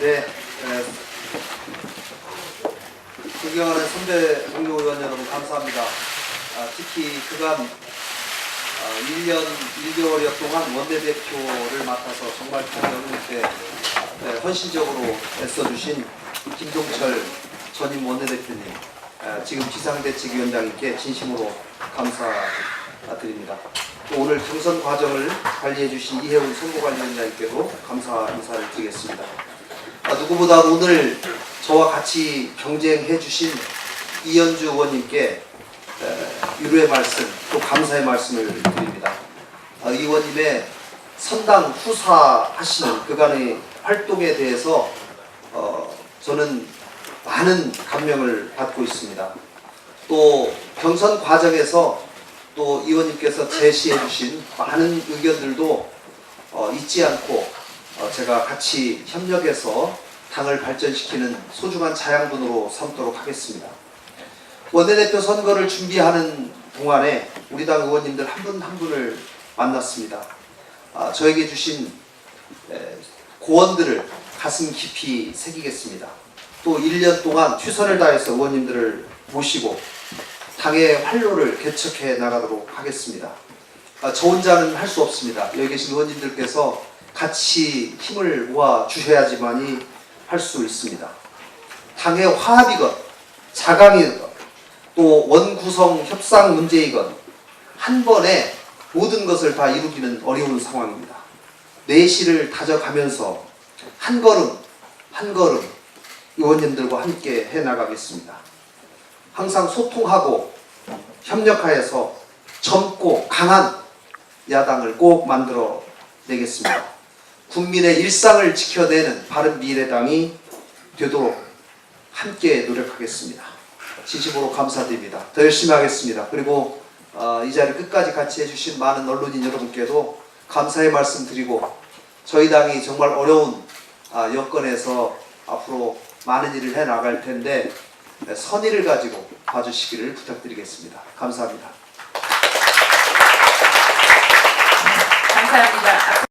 네, 네. 존경하는 선배 동료 의원 여러분 감사합니다. 아, 특히 그간 아, 1년 1개월여 동안 원내대표를 맡아서 정말 큰 어려울 때 네, 헌신적으로 애써주신 김종철 전임 원내대표님, 아, 지금 비상대책위원장님께 진심으로 감사드립니다. 또 오늘 경선 과정을 관리해주신 이혜훈 선거관리위원장님께도 감사 인사를 드리겠습니다. 아, 누구보다 오늘 저와 같이 경쟁해 주신 이현주 의원님께 에, 위로의 말씀, 또 감사의 말씀을 드립니다. 아, 의원님의 선당 후사하시는 그간의 활동에 대해서 어, 저는 많은 감명을 받고 있습니다. 또 경선 과정에서 또 의원님께서 제시해 주신 많은 의견들도 어, 잊지 않고 어, 제가 같이 협력해서 당을 발전시키는 소중한 자양분으로 삼도록 하겠습니다. 원내대표 선거를 준비하는 동안에 우리 당 의원님들 한 분한 분을 만났습니다. 아, 저에게 주신 에, 고언들을 가슴 깊이 새기겠습니다. 또 1년 동안 최선을 다해서 의원님들을 모시고 당의 활로를 개척해 나가도록 하겠습니다. 아, 저 혼자는 할 수 없습니다. 여기 계신 의원님들께서 같이 힘을 모아 주셔야지만이 할 수 있습니다. 당의 화합이건 자강이건 또 원구성 협상 문제이건 한 번에 모든 것을 다 이루기는 어려운 상황입니다. 내실을 다져가면서 한 걸음 한 걸음 의원님들과 함께 해 나가겠습니다. 항상 소통하고 협력하여서 젊고 강한 야당을 꼭 만들어 내겠습니다. 국민의 일상을 지켜내는 바른 미래당이 되도록 함께 노력하겠습니다. 진심으로 감사드립니다. 더 열심히 하겠습니다. 그리고 어, 이 자리 끝까지 같이 해주신 많은 언론인 여러분께도 감사의 말씀 드리고 저희 당이 정말 어려운 아, 여건에서 앞으로 많은 일을 해 나갈 텐데 선의를 가지고 봐주시기를 부탁드리겠습니다. 감사합니다. 감사합니다.